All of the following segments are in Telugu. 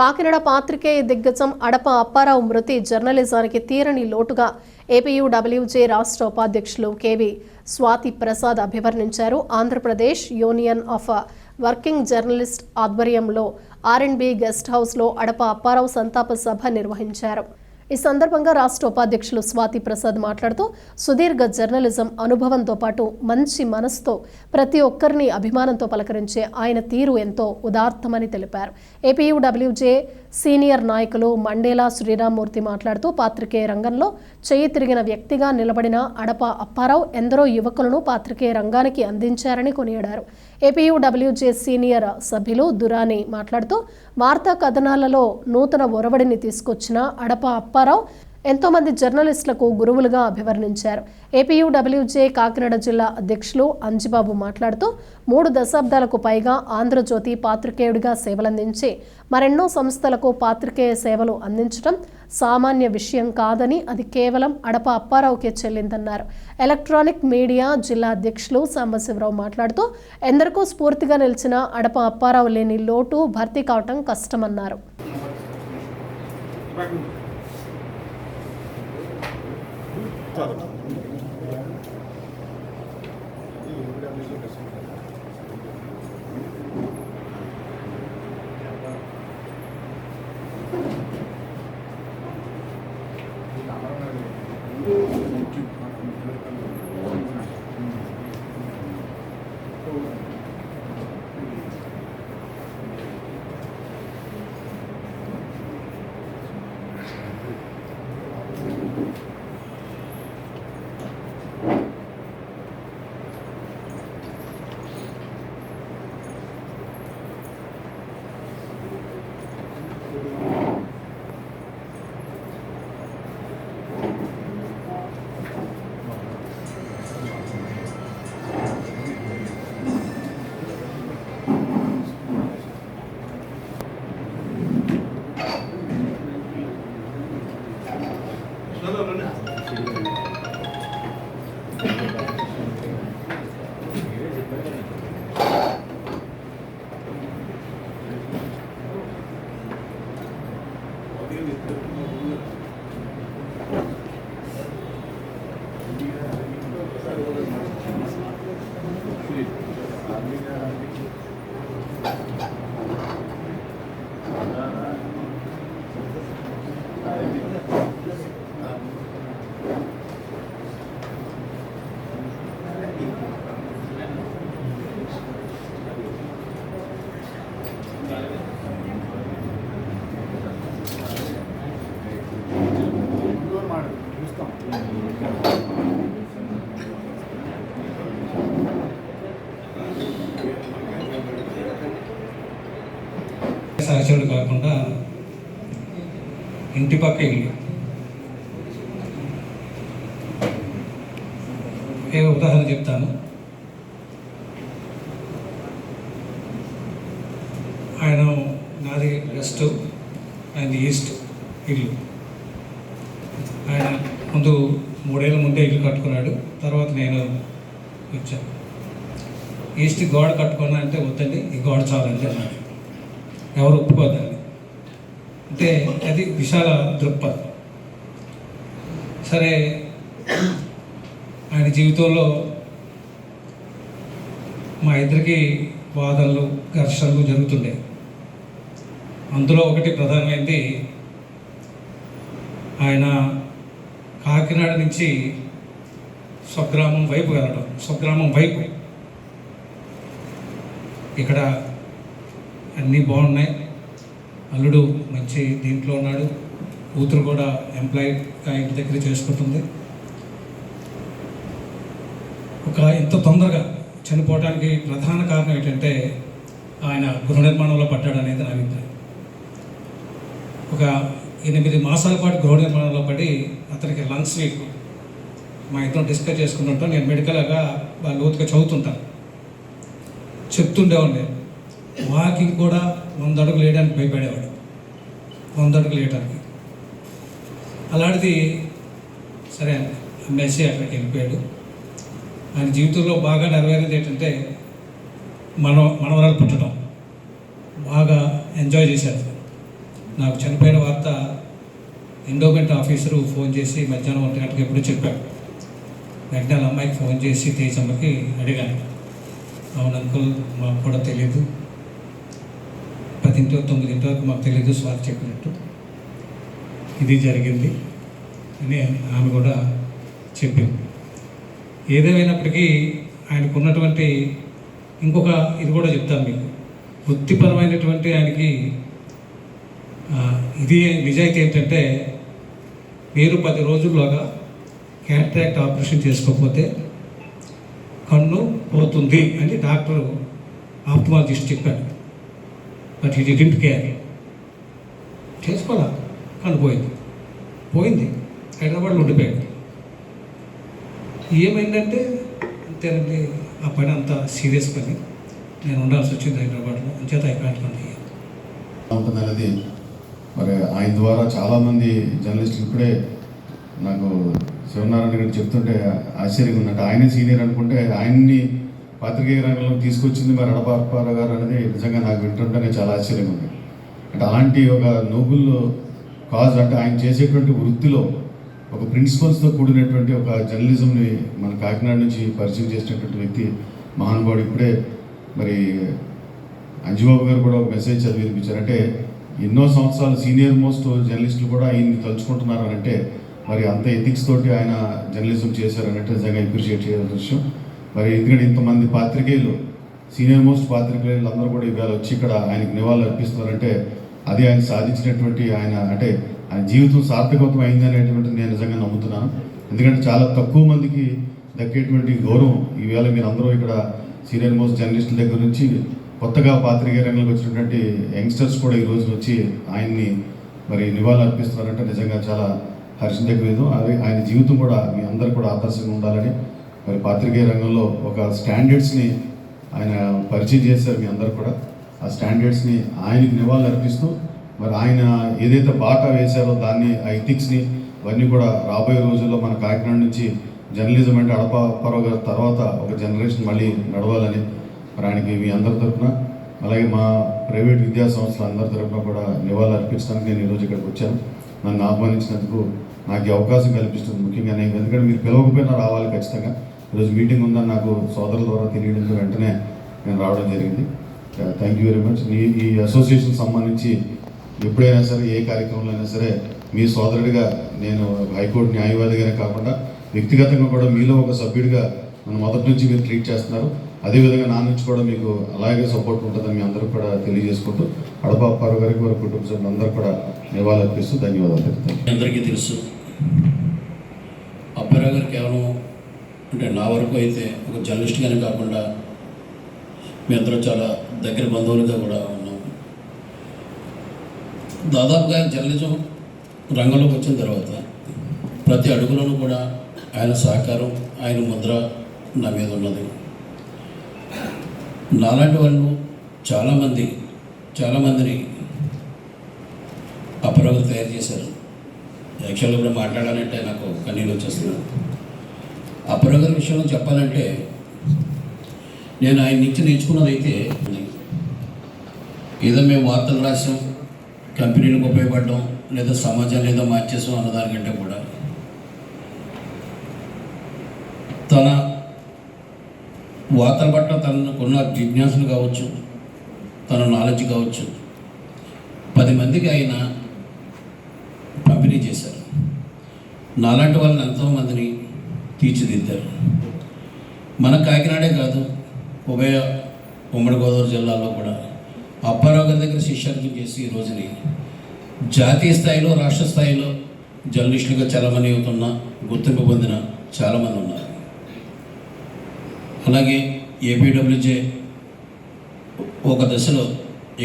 కాకినాడ పాత్రికేయ దిగ్గజం అడప అప్పారావు మృతి జర్నలిజానికి తీరని లోటుగా ఏపీయూడబ్ల్యూజే రాష్ట్ర ఉపాధ్యక్షులు కేవి స్వాతి ప్రసాద్ అభివర్ణించారు. Andhra Pradesh union of working journalist ఆధ్వర్యంలో ఆర్ఎండ్బి గెస్ట్ హౌస్లో అడప అప్పారావు సంతాప సభ నిర్వహించారు. ఈ సందర్భంగా రాష్ట్ర ఉపాధ్యక్షులు స్వాతి ప్రసాద్ మాట్లాడుతూ సుదీర్ఘ జర్నలిజం అనుభవంతో పాటు మంచి మనసుతో ప్రతి ఒక్కరిని అభిమానంతో పలకరించే ఆయన తీరు ఎంతో ఉదార్థమని తెలిపారు. ఏపీయూడబ్ల్యూజే సీనియర్ నాయకులు మండేలా శ్రీరామ్మూర్తి మాట్లాడుతూ పాత్రికేయ రంగంలో చేయి తిరిగిన వ్యక్తిగా నిలబడిన అడప అప్పారావు ఎందరో యువకులను పాత్రికేయ రంగానికి అందించారని కొనియాడారు. ఏపీయూడబ్ల్యూజే సీనియర్ సభ్యులు దురాని మాట్లాడుతూ వార్తా కథనాలలో నూతన ఒరవడిని తీసుకొచ్చిన అడప అప్పారావు ఎంతోమంది జర్నలిస్టులకు గురువులుగా అభివర్ణించారు. ఏపీయూడబ్ల్యూజే కాకినాడ జిల్లా అధ్యక్షులు అంజిబాబు మాట్లాడుతూ మూడు దశాబ్దాలకు పైగా ఆంధ్రజ్యోతి పాత్రికేయుడిగా సేవలందించి మరెన్నో సంస్థలకు పాత్రికేయ సేవలు అందించడం సామాన్య విషయం కాదని అది కేవలం అడప అప్పారావుకే చెల్లిందన్నారు. ఎలక్ట్రానిక్ మీడియా జిల్లా అధ్యక్షులు సాంబశివరావు మాట్లాడుతూ ఎందరికో స్ఫూర్తిగా నిలిచిన అడప అప్పారావు లేని లోటు భర్తీ కావటం కష్టమన్నారు. సహచరుడు ఇంటి పక్క ఇల్లు. ఏ ఉదాహరణ చెప్తాను? ఆయన నాది వెస్ట్ ఆయన ఈస్ట్ ఇల్లు. ఆయన ముందు మూడేళ్ళ ముందే ఇల్లు కట్టుకున్నాడు తర్వాత నేను వచ్చాను ఈస్ట్ గోడ కట్టుకున్నా అంటే వద్దండి ఈ గోడ చాలండి అన్నాడు. ఎవరు ఒప్పుకోదండి అంటే అది విశాల దృక్పథం. సరే ఆయన జీవితంలో మా ఇద్దరికి వాదనలు ఘర్షణలు జరుగుతుండే. అందులో ఒకటి ప్రధానమైనది ఆయన కాకినాడ నుంచి స్వగ్రామం వైపు వెళ్ళడం స్వగ్రామం వైపు. ఇక్కడ అన్నీ బాగున్నాయి. అల్లుడు మంచి దీంట్లో ఉన్నాడు. కూతురు కూడా ఎంప్లాయీగా ఇంటి దగ్గర చేసుకుంటుంది. ఒక ఇంత తొందరగా చనిపోవడానికి ప్రధాన కారణం ఏంటంటే ఆయన గృహ నిర్మాణంలో పడ్డాడు అనేది నా అభిప్రాయం. ఒక ఎనిమిది మాసాల పాటు గృహ నిర్మాణంలో పడి అతనికి లంగ్స్ వీక్. మా ఇద్దరం డిస్కస్ చేసుకుంటుంటాం నేను మెడికల్గా బాగా లోతుగా చదువుతుంటాను చెప్తుండేవాడిని నేను. వాకింగ్ కూడా వంద అడుగులు వేయడానికి భయపడేవాడు. వంద అడుగులు వేయడానికి అలాంటిది సరే మెస్సీ అక్కడికి వెళ్ళిపోయాడు. ఆయన జీవితంలో బాగా నెరవేరేది ఏంటంటే మన మనవరాలు పుట్టడం. బాగా ఎంజాయ్ చేశారు. నాకు చనిపోయిన వార్త ఎండోమెంట్ ఆఫీసరు ఫోన్ చేసి మధ్యాహ్నం ఒంటి గంటకి ఎప్పుడు చెప్పాడు. వెంటనే అమ్మాయికి ఫోన్ చేసి తేజమ్మకి అడిగాను. అవును అంకుల్ మాకు కూడా తెలియదు పదింటి తొమ్మిదింటి వరకు మాకు తెలియదు స్వాతి చెప్పినట్టు. ఇది జరిగింది అని ఆమె కూడా చెప్పింది. ఏదేమైనప్పటికీ ఆయనకు ఉన్నటువంటి ఇంకొక ఇది కూడా చెప్తాను మీకు. వృత్తిపరమైనటువంటి ఆయనకి ఇది నిజాయితీ ఏంటంటే మీరు పది రోజుల్లోగా క్యాట్రాక్ట్ ఆపరేషన్ చేసుకోకపోతే కన్ను పోతుంది అని డాక్టర్ ఆప్టమాలజిస్ట్ చెప్పాడు. బట్ ఈ డింట్ కేర్ చేసుకోవాలా కానీ పోయింది. పోయింది. హైదరాబాద్లో ఉండిపోయింది. ఏమైందంటే అంతేనండి ఆ పని అంత సీరియస్ పని. నేను ఉండాల్సి వచ్చింది హైదరాబాద్లో. అంచేత అయిపోయాను అనేది మరి ఆయన ద్వారా చాలామంది జర్నలిస్టులు ఇప్పుడే నాకు శివనారాయణ గారు చెప్తుంటే ఆశ్చర్యంగా ఉందంటే ఆయనే సీనియర్ అనుకుంటే ఆయన్ని పాత్రికేయ రంగంలో తీసుకొచ్చింది మరి అడపాపారావు గారు అనేది నిజంగా నాకు వింటుంటేనే చాలా ఆశ్చర్యంగా ఉంది అంటే అలాంటి ఒక నోబుల్ కాజ్ అంటే ఆయన చేసేటువంటి వృత్తిలో ఒక ప్రిన్సిపల్స్తో కూడినటువంటి ఒక జర్నలిజంని మన కాకినాడ నుంచి పరిచయం చేసినటువంటి వ్యక్తి మహానుభావుడు ఇప్పుడే మరి అంజుబాబు గారు కూడా ఒక మెసేజ్ చదివి వినిపించారు. అంటే ఎన్నో సంవత్సరాలు సీనియర్ మోస్ట్ జర్నలిస్టులు కూడా ఆయన్ని తలుచుకుంటున్నారు అంటే మరి అంత ఎథిక్స్ తోటి ఆయన జర్నలిజం చేశారనంటే నిజంగా అప్రిషియేట్ చేయాల్సిన విషయం మరి ఎందుకంటే ఇంతమంది పాత్రికేయులు సీనియర్ మోస్ట్ పాత్రికేయులు అందరూ కూడా ఇవాళ వచ్చి ఇక్కడ ఆయనకు నివాళులు అర్పిస్తున్నారంటే అది ఆయన సాధించినటువంటి ఆయన అంటే ఆయన జీవితం సార్థకత్వం అయింది అనేటువంటి నేను నిజంగా నమ్ముతున్నాను. ఎందుకంటే చాలా తక్కువ మందికి దక్కేటువంటి గౌరవం ఈవేళ మీరు అందరూ ఇక్కడ సీనియర్ మోస్ట్ జర్నలిస్టుల దగ్గర నుంచి కొత్తగా పాత్రికేయ రంగంలోకి వచ్చినటువంటి యంగ్స్టర్స్ కూడా ఈ రోజు వచ్చి ఆయన్ని మరి నివాళులు అర్పిస్తున్నారంటే నిజంగా చాలా హర్షించకలేదు అదే ఆయన జీవితం కూడా మీ అందరు కూడా ఆదర్శంగా ఉండాలని మరి పాత్రికేయ రంగంలో ఒక స్టాండర్డ్స్ని ఆయన పరిచయం చేశారు మీ అందరు కూడా. ఆ స్టాండర్డ్స్ని ఆయనకి నివాళులు అర్పిస్తూ మరి ఆయన ఏదైతే బాట వేశారో దాన్ని ఆ ఎథిక్స్ని ఇవన్నీ కూడా రాబోయే రోజుల్లో మన కాకినాడ నుంచి జర్నలిజం అంటే అడప పరవ తర్వాత ఒక జనరేషన్ మళ్ళీ నడవాలని మరి ఆయనకి మీ అందరి తరఫున అలాగే మా ప్రైవేట్ విద్యా సంస్థల అందరి తరఫున కూడా నివాళులు అర్పించడానికి నేను ఈరోజు ఇక్కడికి వచ్చాను. నన్ను ఆహ్వానించినందుకు నాకు అవకాశం కల్పిస్తుంది ముఖ్యంగా నేను ఎందుకంటే మీరు పిలవకపోయినా రావాలి ఖచ్చితంగా. ఈరోజు మీటింగ్ ఉందని నాకు సోదరుల ద్వారా తెలియడంతో వెంటనే నేను రావడం జరిగింది. థ్యాంక్ యూ వెరీ మచ్ ఈ ఈ అసోసియేషన్ సంబంధించి ఎప్పుడైనా సరే ఏ కార్యక్రమంలో అయినా సరే మీ సోదరుడిగా నేను హైకోర్టు న్యాయవాదిగానే కాకుండా వ్యక్తిగతంగా కూడా మీలో ఒక సభ్యుడిగా నన్ను మొదటి నుంచి మీరు ట్రీట్ చేస్తున్నారు. అదేవిధంగా నా నుంచి కూడా మీకు అలాగే సపోర్ట్ ఉంటుందని మీ అందరూ కూడా తెలియజేసుకుంటూ అడప అప్పారావు గారికి వారి కుటుంబ సభ్యులందరూ కూడా నివాళులర్పిస్తూ ధన్యవాదాలు అందరికీ తెలుసు అప్పారావు గారు కేవలం అంటే నా వరకు అయితే ఒక జర్నలిస్ట్గానే కాకుండా మీ అందరూ చాలా దగ్గర బంధువులుగా కూడా ఉన్నాం. దాదాపుగా జర్నలిజం రంగంలోకి వచ్చిన తర్వాత ప్రతి అడుగులోనూ కూడా ఆయన సహకారం ఆయన ముద్ర నా మీద ఉన్నది. నాలాంటి వాళ్ళు చాలామంది చాలామందిని అపరాగులు తయారు చేశారు. యాక్చువల్గా ఇప్పుడు మాట్లాడాలంటే నాకు కన్నీళ్ళు వచ్చేస్తున్నాను అపరాగుల విషయంలో చెప్పాలంటే నేను ఆయన నుంచి నేర్చుకున్నది అయితే ఏదో మేము వార్తలు రాసాం కంపెనీలకు ఉపయోగపడడం లేదా సమాజాన్ని ఏదో మార్చేసాం అన్నదానికంటే కూడా తన వార్తల పట్ల తనకున్న జిజ్ఞాసలు కావచ్చు తన నాలెడ్జ్ కావచ్చు పది మందికి ఆయన పంపిణీ చేశారు. నాలాంటి వాళ్ళని ఎంతోమందిని తీర్చిదిద్దారు. మన కాకినాడే కాదు ఉభయ ఉమ్మడి గోదావరి జిల్లాలో కూడా అబ్బారావు గారి దగ్గర శిష్యార్థం చేసి ఈ రోజుని జాతీయ స్థాయిలో రాష్ట్ర స్థాయిలో జర్నలిస్టులుగా చాలామంది అవుతున్న గుర్తింపు పొందిన చాలామంది ఉన్నారు. అలాగే ఏపీడబ్ల్యూజే ఒక దశలో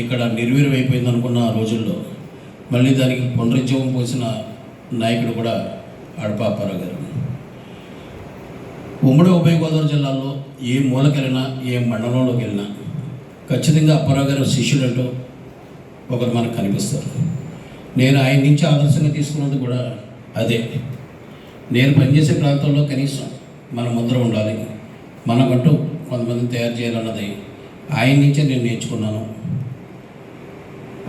ఇక్కడ నిర్వీర్యం అయిపోయింది అనుకున్న ఆ రోజుల్లో మళ్ళీ దానికి పునరుజ్జీవం పోసిన నాయకుడు కూడా అడప అప్పారావు గారు. ఉమ్మడి ఉభయ గోదావరి జిల్లాలో ఏ మూలకెళ్ళినా ఏ మండలంలోకి వెళ్ళినా ఖచ్చితంగా అప్పారావు గారు శిష్యుడంటూ ఒకరు మనకు కనిపిస్తారు. నేను ఆయన నుంచి ఆదర్శంగా తీసుకున్నది కూడా అదే. నేను పనిచేసే ప్రాంతంలో కనీసం మన ముద్ర ఉండాలి. మనకంటూ కొంతమందిని తయారు చేయాలన్నది ఆయన నుంచే నేను నేర్చుకున్నాను.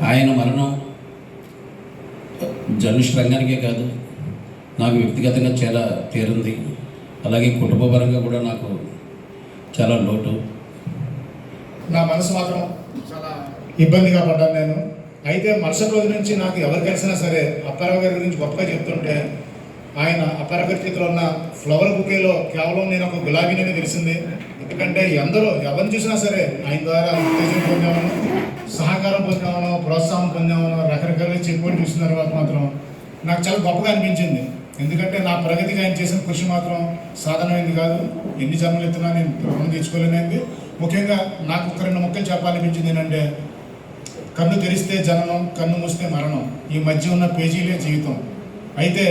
ఆయన మరణం జర్నలిస్ట్ రంగానికే కాదు నాకు వ్యక్తిగతంగా చాలా పేరుంది అలాగే కుటుంబపరంగా కూడా నాకు చాలా లోటు. నా మనసు మాత్రం చాలా ఇబ్బందిగా పడ్డాను నేను. అయితే మరుసటి రోజు నుంచి నాకు ఎవరు కలిసినా సరే అప్పారావు గారి గురించి గొప్పగా చెప్తుంటే ఆయన అప్పారావు గారి చేతిలో ఉన్న ఫ్లవర్ బుకేలో కేవలం నేను ఒక గులాబీని తెలిసింది. ఎందుకంటే ఎందరో ఎవరిని చూసినా సరే ఆయన ద్వారా ఉత్తేజం పొందామను సహకారం పొందామనో ప్రోత్సాహం పొందామనో రకరకాలుగా చెప్పుకొని చూసిన తర్వాత మాత్రం నాకు చాలా గొప్పగా అనిపించింది. ఎందుకంటే నా ప్రగతికి ఆయన చేసిన కృషి మాత్రం సాధారణమైంది కాదు. ఎన్ని జన్మలు ఎత్తున్నా నేను రుణం తీర్చుకోలేనిది ముఖ్యంగా నాకు ఒక రెండు మొక్కలు చెప్పాలనిపించింది ఏంటంటే కన్ను తెరిస్తే జననం కన్ను మూస్తే మరణం. ఈ మధ్య ఉన్న పేజీలే జీవితం. అయితే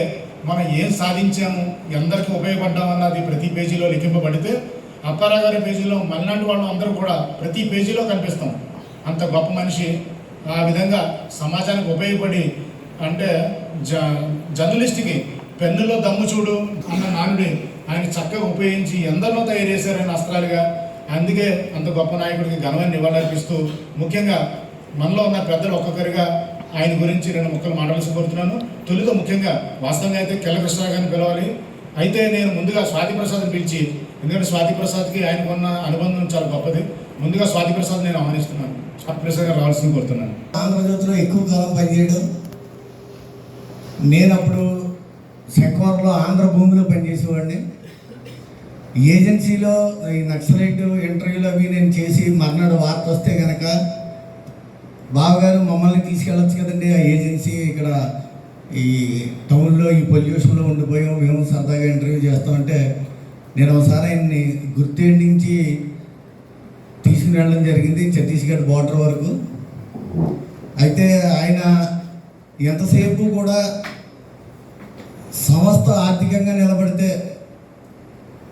మనం ఏం సాధించాము ఎందరికి ఉపయోగపడ్డామన్నది ప్రతి పేజీలో లిఖింపబడితే అప్పారా గారి పేజీలో మళ్ళాంటి వాళ్ళు అందరూ కూడా ప్రతి పేజీలో కనిపిస్తాం. అంత గొప్ప మనిషి. ఆ విధంగా సమాజానికి ఉపయోగపడి అంటే జ జర్నలిస్ట్కి పెన్నులో దమ్ము చూడు అన్న నానుడి. ఆయన చక్కగా ఉపయోగించి ఎందరినో తయారు చేశారు ఆయన అస్త్రాలుగా. అందుకే అంత గొప్ప నాయకుడికి ఘనమైన నివాళులర్పిస్తూ ముఖ్యంగా మనలో ఉన్న పెద్దలు ఒక్కొక్కరిగా ఆయన గురించి రెండు ముక్కలు మాట్లాడాల్సి కోరుతున్నాను తొలితో ముఖ్యంగా వాస్తవంగా అయితే కిల్లకృష్ణ గారిని పిలవాలి. అయితే నేను ముందుగా స్వాతి ప్రసాద్ని పిలిచి ఎందుకంటే స్వాతి ప్రసాద్కి ఆయనకు ఉన్న అనుబంధం చాలా గొప్పది. ముందుగా స్వాతి ప్రసాద్ నేను ఆహ్వానిస్తున్నాను. స్వాతి ప్రసాద్ గారు రావాల్సింది కోరుతున్నాను. ఆంధ్రజ్యోతిలో ఎక్కువ కాలం పనిచేయడం నేను అప్పుడు శంకవరంలో ఆంధ్ర భూమిలో పనిచేసేవాడిని. ఏజెన్సీలో ఈ నక్సలైట్ ఇంటర్వ్యూలు అవి నేను చేసి మర్నాడు వార్త వస్తే కనుక బావగారు మమ్మల్ని తీసుకెళ్ళొచ్చు కదండి ఆ ఏజెన్సీ ఇక్కడ ఈ టౌన్లో ఈ పొల్యూషన్లో ఉండిపోయాం మేము సరదాగా ఇంటర్వ్యూ చేస్తామంటే నేను ఒకసారి ఆయన్ని గుర్తెండించి తీసుకుని వెళ్ళడం జరిగింది ఛత్తీస్గఢ్ బార్డర్ వరకు. అయితే ఆయన ఎంతసేపు కూడా సంస్థ ఆర్థికంగా నిలబడితే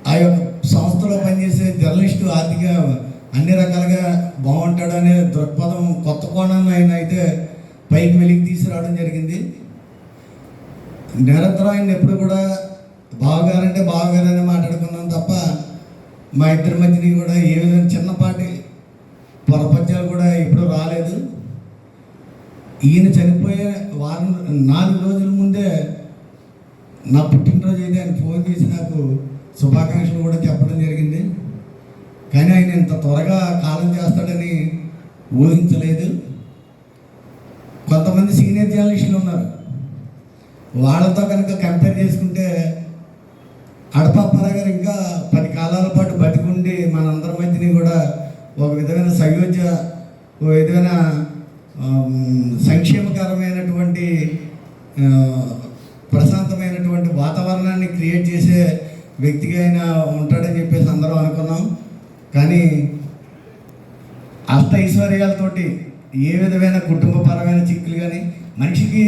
ఆ యొక్క సంస్థలో పనిచేసే జర్నలిస్టు ఆర్థిక అన్ని రకాలుగా బాగుంటాడు అనే దృక్పథం కొత్త కోణాన్ని ఆయన అయితే పైకి వెలికి తీసుకురావడం జరిగింది. నిరంతరం ఆయన ఎప్పుడు కూడా బావగారంటే బావగారని మాట్లాడుకున్నాం తప్ప మా ఇద్దరి మధ్యని కూడా ఏ విధంగా చిన్నపాటి పొరపత్యాలు కూడా ఎప్పుడు రాలేదు. ఈయన చనిపోయే వారం నాలుగు రోజుల ముందే నా పుట్టినరోజు అయితే ఆయన ఫోన్ చేసి నాకు శుభాకాంక్షలు కూడా చెప్పడం జరిగింది. కానీ ఆయన ఇంత త్వరగా కాలం చేస్తాడని ఊహించలేదు. కొంతమంది సీనియర్ జర్నలిస్టులు ఉన్నారు. వాళ్ళతో కనుక కంపేర్ చేసుకుంటే అడపప్పరా గారు ఇంకా పది కాలాల పాటు బతికుండి మనందరి మధ్యని కూడా ఒక విధమైన సయోధ్య ఒక విధమైన సంక్షేమకరమైనటువంటి వాతావరణాన్ని క్రియేట్ చేసే వ్యక్తిగా ఆయన ఉంటాడని చెప్పేసి అందరం అనుకున్నాం. కానీ అష్ట ఐశ్వర్యాలతోటి ఏ విధమైన కుటుంబపరమైన చిక్కులు కానీ మనిషికి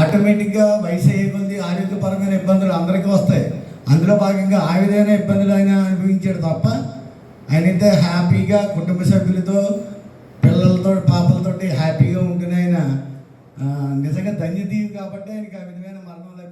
ఆటోమేటిక్గా వయసు అయ్యే కొద్ది ఆరోగ్యపరమైన ఇబ్బందులు అందరికీ వస్తాయి. అందులో భాగంగా ఆ విధమైన ఇబ్బందులు ఆయన అనుభవించాడు తప్ప ఆయన అయితే హ్యాపీగా కుటుంబ సభ్యులతో పిల్లలతో పాపలతోటి హ్యాపీగా ఉంటూనే ఆయన నిజంగా ధన్యదీవి కాబట్టి ఆయనకి ఆ విధమైన మరణం లభించింది.